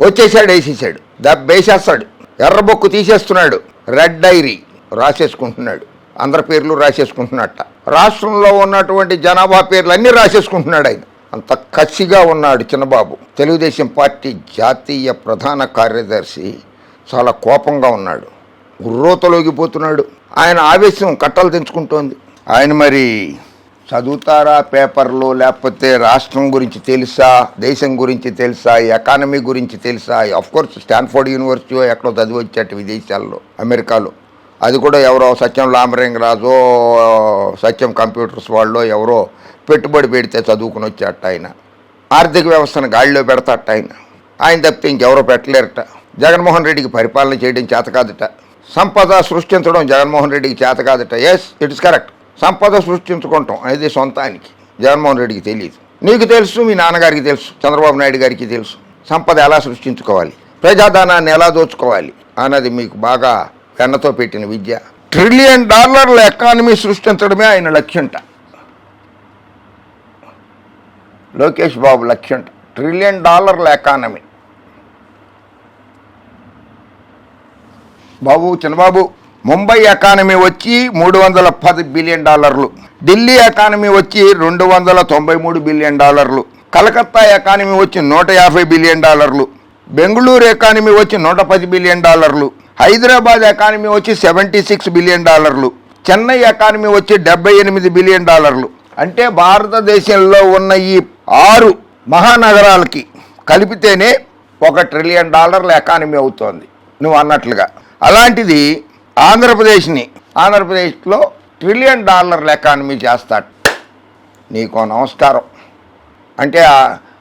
వచ్చేసాడు వేసేసాడు. దెబ్బ వేసేస్తాడు. ఎర్ర తీసేస్తున్నాడు. రెడ్ డైరీ రాసేసుకుంటున్నాడు. అందరి పేర్లు రాసేసుకుంటున్నట్ట. రాష్ట్రంలో ఉన్నటువంటి జనాభా పేర్లు అన్నీ రాసేసుకుంటున్నాడు ఆయన. అంత కసిగా ఉన్నాడు చిన్నబాబు. తెలుగుదేశం పార్టీ జాతీయ ప్రధాన కార్యదర్శి చాలా కోపంగా ఉన్నాడు. ఉర్రోతలోగిపోతున్నాడు ఆయన ఆవేశం కట్టలు తెంచుకుంటోంది. ఆయన మరి చదువుతారా పేపర్లో లేకపోతే రాష్ట్రం గురించి తెలుసా? దేశం గురించి తెలుసా? ఎకానమీ గురించి తెలుసా? కోర్స్ స్టాన్ఫోర్డ్ యూనివర్సిటీ ఎక్కడో చదివి వచ్చాట విదేశాల్లో అమెరికాలో. అది కూడా ఎవరో సత్యం రామలింగరాజు సత్యం కంప్యూటర్స్ వాళ్ళు ఎవరో పెట్టుబడి పెడితే చదువుకుని వచ్చాట ఆయన. ఆర్థిక వ్యవస్థను గాడిలో పెడతాట ఆయన. ఆయన తప్పితే ఇంకెవరో పెట్టలేరట. జగన్మోహన్ రెడ్డికి పరిపాలన చేయడం చేత కాదట. సంపద సృష్టించడం జగన్మోహన్ రెడ్డికి చేత కాదట. ఎస్ ఇట్స్ కరెక్ట్ సంపద సృష్టించుకుంటాం. అనేది సొంతానికి. జగన్మోహన్ రెడ్డికి తెలియదు నీకు తెలుసు మీ నాన్నగారికి తెలుసు చంద్రబాబు నాయుడు గారికి తెలుసు. సంపద ఎలా సృష్టించుకోవాలి? ప్రజాధనాన్ని ఎలా దోచుకోవాలి? అన్నది మీకు బాగా వెన్నతో పెట్టిన విద్య. ట్రిలియన్ డాలర్ల ఎకానమీ సృష్టించడమే ఆయన లక్ష్యంట. లోకేష్ బాబు లక్ష్యంట. ట్రిలియన్ డాలర్ల ఎకానమీ. బాబు చిన్నబాబు ముంబై ఎకానమీ వచ్చి మూడు వందల పది బిలియన్ డాలర్లు ఢిల్లీ ఎకానమీ వచ్చి రెండు వందల తొంభై మూడు బిలియన్ డాలర్లు కలకత్తా ఎకానమీ వచ్చి నూట యాభై బిలియన్ డాలర్లు బెంగళూరు ఎకానమీ వచ్చి నూట పది బిలియన్ డాలర్లు హైదరాబాద్ ఎకానమీ వచ్చి సెవెంటీ సిక్స్ బిలియన్ డాలర్లు చెన్నై ఎకానమీ వచ్చి డెబ్బై ఎనిమిది బిలియన్ డాలర్లు. అంటే భారతదేశంలో ఉన్న ఈ ఆరు మహానగరాలకి కలిపితేనే ఒక ట్రిలియన్ డాలర్ల ఎకానమీ అవుతోంది. నువ్వు అన్నట్లుగా. అలాంటిది ఆంధ్రప్రదేశ్ని. ఆంధ్రప్రదేశ్లో ట్రిలియన్ డాలర్ల ఎకానమీ చేస్తాడు. నీకు నమస్కారం. అంటే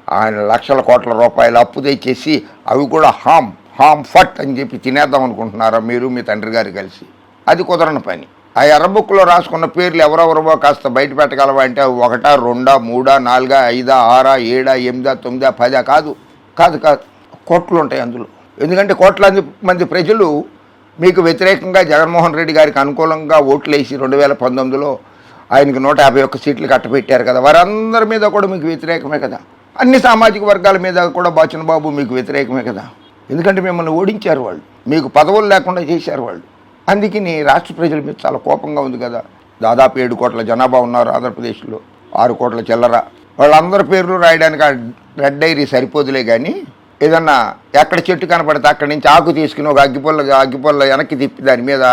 ఆయన లక్షల కోట్ల రూపాయలు అప్పు తెచ్చేసి అవి కూడా హామ్ హామ్ ఫట్ అని చెప్పి తినేద్దాం అనుకుంటున్నారా మీరు మీ తండ్రి గారు కలిసి? అది కుదరని పని. ఆ ఎర్రబుక్లో రాసుకున్న పేర్లు ఎవరెవరో కాస్త బయట పెట్టగలవా అంటే ఒకటా రెండా మూడా నాలుగా ఐదా ఆరా ఏడా ఎనిమిదా తొమ్మిదా పదా కాదు. కాదు కాదు. కోట్లు ఉంటాయి అందులో. ఎందుకంటే కోట్లాది మంది ప్రజలు మీకు వ్యతిరేకంగా జగన్మోహన్ రెడ్డి గారికి అనుకూలంగా ఓట్లు వేసి రెండు వేల పంతొమ్మిదిలో ఆయనకి నూట యాభై ఒక్క సీట్లు కట్టబెట్టారు కదా. వారందరి మీద కూడా మీకు వ్యతిరేకమే కదా. అన్ని సామాజిక వర్గాల మీద కూడా బాచిన బాబు మీకు వ్యతిరేకమే కదా. ఎందుకంటే మిమ్మల్ని ఓడించారు వాళ్ళు. మీకు పదవులు లేకుండా చేశారు వాళ్ళు. అందుకని రాష్ట్ర ప్రజల మీద చాలా కోపంగా ఉంది కదా. దాదాపు ఏడు కోట్ల జనాభా ఉన్నారు ఆంధ్రప్రదేశ్లో. ఆరు కోట్ల చిల్లర. వాళ్ళందరి పేర్లు రాయడానికి ఆ రెడ్ డైరీ సరిపోదులే కానీ ఏదన్నా ఎక్కడ చెట్టు కనపడితే అక్కడి నుంచి ఆకు తీసుకుని ఒక అగ్గిపొల్ల అగ్గిపొల్ల వెనక్కి తిప్పి దాని మీద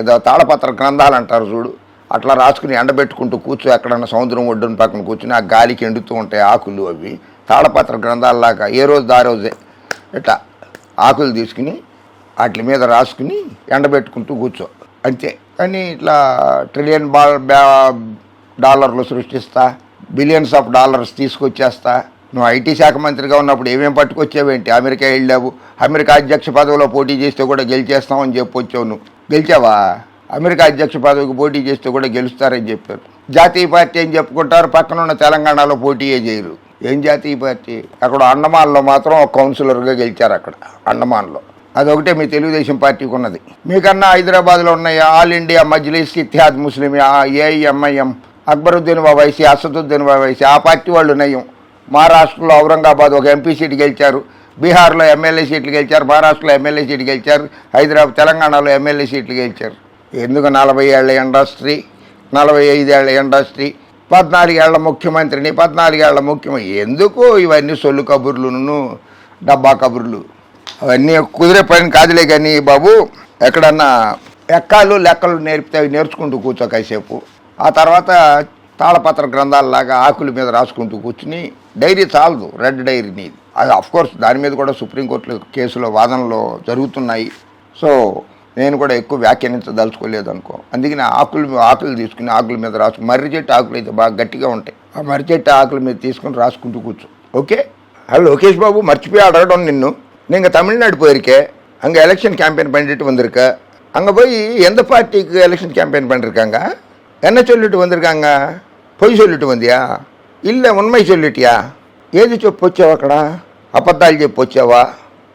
ఏదో తాళపత్ర గ్రంథాలు అంటారు చూడు. అట్లా రాసుకుని ఎండబెట్టుకుంటూ కూర్చో ఎక్కడన్నా సముద్రం ఒడ్డున పక్కన కూర్చుని ఆ గాలికి ఎండుతూ ఉంటాయి ఆకులు అవి. తాళపత్ర గ్రంథాలలాగా ఏ రోజు దా రోజే ఇట్లా ఆకులు తీసుకుని వాటి మీద రాసుకుని ఎండబెట్టుకుంటూ కూర్చో. అంతే. కానీ ఇట్లా ట్రిలియన్ బా డాలర్లు సృష్టిస్తా బిలియన్స్ ఆఫ్ డాలర్స్ తీసుకొచ్చేస్తా నువ్వు ఐటీ శాఖ మంత్రిగా ఉన్నప్పుడు ఏమేం పట్టుకొచ్చావేంటి? అమెరికా వెళ్ళావు. అమెరికా అధ్యక్ష పదవిలో పోటీ చేస్తే కూడా గెలిచేస్తామని చెప్పొచ్చావు నువ్వు. గెలిచావా? అమెరికా అధ్యక్ష పదవికి పోటీ చేస్తే కూడా గెలుస్తారని చెప్పారు. జాతీయ పార్టీ అని చెప్పుకుంటారు. పక్కన ఉన్న తెలంగాణలో పోటీయే చేయరు. ఏం జాతీయ పార్టీ? అక్కడ అండమాన్లో మాత్రం ఒక కౌన్సిలర్గా గెలిచారు అక్కడ అండమాన్లో. అదొకటే మీ తెలుగుదేశం పార్టీకి ఉన్నది. మీకన్నా హైదరాబాద్లో ఉన్న all India Majlis Ittehad Muslim AIMIM Akbaruddin బాబాయిసి Asaduddin బాబాయిసి ఆ పార్టీ వాళ్ళు నయం. మహారాష్ట్రలో ఔరంగాబాద్ ఒక ఎంపీ సీటు గెలిచారు బీహార్లో ఎమ్మెల్యే సీట్లు గెలిచారు మహారాష్ట్రలో ఎమ్మెల్యే సీటు గెలిచారు హైదరాబాద్ తెలంగాణలో ఎమ్మెల్యే సీట్లు గెలిచారు. ఎందుకు నలభై ఏళ్ళ ఇండస్ట్రీ నలభై ఐదేళ్ళ ఇండస్ట్రీ పద్నాలుగేళ్ళ ముఖ్యమంత్రిని పద్నాలుగేళ్ళ ముఖ్యమంత్రి ఎందుకు ఇవన్నీ సొల్లు కబుర్లును డబ్బా కబుర్లు? అవన్నీ కుదిరే పని కాదులే కానీ బాబు ఎక్కడన్నా ఎక్కాలు లెక్కలు నేర్పితే అవి నేర్చుకుంటూ కూర్చో కాసేపు. ఆ తర్వాత తాళపత్ర గ్రంథాలలాగా ఆకుల మీద రాసుకుంటూ కూర్చుని డైరీ చాలదు రెడ్ డైరీ నీది అది అఫ్కోర్స్ దాని మీద కూడా సుప్రీంకోర్టు కేసులో వాదనలో జరుగుతున్నాయి. సో నేను కూడా ఎక్కువ వ్యాఖ్యానించదలుచుకోలేదు అనుకో. అందుకని ఆకులు ఆకులు తీసుకుని ఆకుల మీద రాసుకుని మర్రి చెట్టు ఆకులు అయితే బాగా గట్టిగా ఉంటాయి. ఆ మర్రి చెట్టు ఆకుల మీద తీసుకుని రాసుకుంటూ కూర్చో. ఓకే? హలో లోకేష్ బాబు మర్చిపోయి అడగడం నిన్ను. నేను తమిళనాడు పోయిరికే. అంగ ఎలక్షన్ క్యాంపెయిన్ పండిట్టు வந்திருக்க అంగ పోయి ఎంత పార్టీకి ఎలక్షన్ క్యాంపెయిన్ பண்ணிருக்காங்க என்ன சொல்லிட்டு పొయ్యి பொய் சொல்லிட்டு இல்லை உண்மை சொல்லிட்டியா ఏది చెప్పొచ్చావు అక్కడ అబద్ధాలు చెప్పొచ్చావా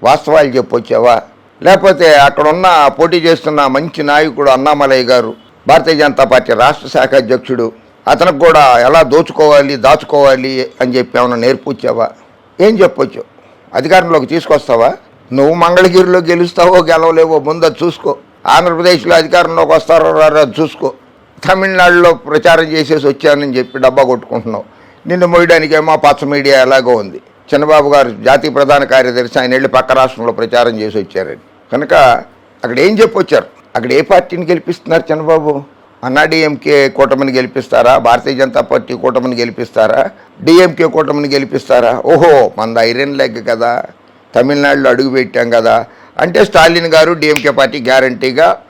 వాస్తవాలు చెప్పొచ్చావా లేకపోతే అక్కడ ఉన్న పోటీ చేస్తున్న మంచి నాయకుడు అన్నామలయ్య గారు భారతీయ జనతా పార్టీ రాష్ట్ర శాఖ అధ్యక్షుడు అతనికి కూడా ఎలా దోచుకోవాలి దాచుకోవాలి అని చెప్పి ఏమైనా నేర్పుచ్చావా ఏం చెప్పొచ్చు అధికారంలోకి తీసుకొస్తావా నువ్వు మంగళగిరిలో గెలుస్తావో గెలవలేవో ముందు అది చూసుకో ఆంధ్రప్రదేశ్లో అధికారంలోకి వస్తారో రారో అది చూసుకో తమిళనాడులో ప్రచారం చేసేసి వచ్చానని చెప్పి డబ్బా కొట్టుకుంటున్నావు నిన్ను మోయడానికేమో పచ్చ మీడియా ఎలాగో ఉంది. చంద్రబాబు గారు జాతీయ ప్రధాన కార్యదర్శి ఆయన వెళ్ళి పక్క రాష్ట్రంలో ప్రచారం చేసి వచ్చారని. కనుక అక్కడ ఏం చెప్పొచ్చారు? అక్కడ ఏ పార్టీని గెలిపిస్తున్నారు చంద్రబాబు? అన్నాడీఎంకే కూటమిని గెలిపిస్తారా? భారతీయ జనతా పార్టీ కూటమిని గెలిపిస్తారా? డిఎంకే కూటమిని గెలిపిస్తారా? ఓహో మన ఐరన్ లెగ్ కదా. తమిళనాడులో అడుగు పెట్టాం కదా. అంటే స్టాలిన్ గారు డిఎంకే పార్టీ గ్యారంటీగా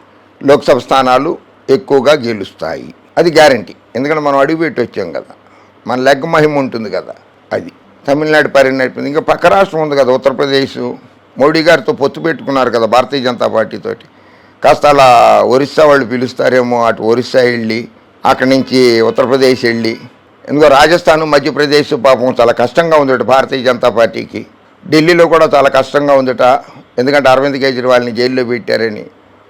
లోక్సభ స్థానాలు ఎక్కువగా గెలుస్తాయి. అది గ్యారంటీ. ఎందుకంటే మనం అడుగు పెట్టి వచ్చాం కదా. మన లెగ్ మహిమ ఉంటుంది కదా అది. తమిళనాడు పరిణిపోయింది ఇంకా పక్క రాష్ట్రం ఉంది కదా ఉత్తరప్రదేశ్. మోడీ గారితో పొత్తు పెట్టుకున్నారు కదా భారతీయ జనతా పార్టీతోటి కాస్త అలా ఒరిస్సా వాళ్ళు పిలుస్తారేమో అటు ఒరిస్సా వెళ్ళి అక్కడి నుంచి ఉత్తరప్రదేశ్ వెళ్ళి. ఎందుకో రాజస్థాన్ మధ్యప్రదేశ్ పాపం చాలా కష్టంగా ఉందట భారతీయ జనతా పార్టీకి. ఢిల్లీలో కూడా చాలా కష్టంగా ఉందట. ఎందుకంటే అరవింద్ కేజ్రీవాల్ని జైల్లో పెట్టారని.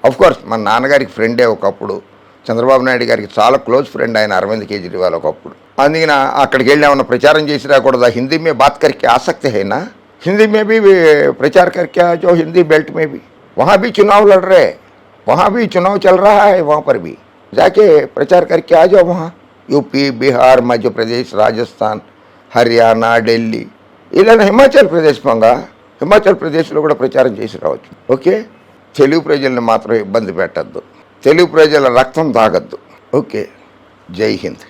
అఫ్ కోర్స్ మన నాన్నగారికి ఫ్రెండే ఒకప్పుడు. చంద్రబాబు నాయుడు గారికి చాలా క్లోజ్ ఫ్రెండ్ ఆయన అరవింద్ కేజ్రీవాల్ ఒకప్పుడు. అందుకన అక్కడికి వెళ్ళి ఏమన్నా ప్రచారం చేసి రాకూడదా హిందీ మే బాత్ करके आ सकते हैं ना हिंदी में भी प्रचार करके आ जो हिंदी बेल्ट में भी वहाँ भी चुनाव लड़ रहे हैं वहाँ भी चुनाव चल रहा है वहाँ पर भी जाके प्रचार करके आ जाओ वहाँ यूपी बिहार मध्य प्रदेश राजस्थान హర్యానా ఢిల్లీ ఇలా హిమాచల్ ప్రదేశ్ పంగా హిమాచల్ ప్రదేశ్లో కూడా ప్రచారం చేసి రావచ్చు ఓకే తెలుగు ప్రజల్ని మాత్రం ఇబ్బంది పెట్టద్దు తెలుగు ప్రజల రక్తం తాగద్దు ఓకే జై హింద్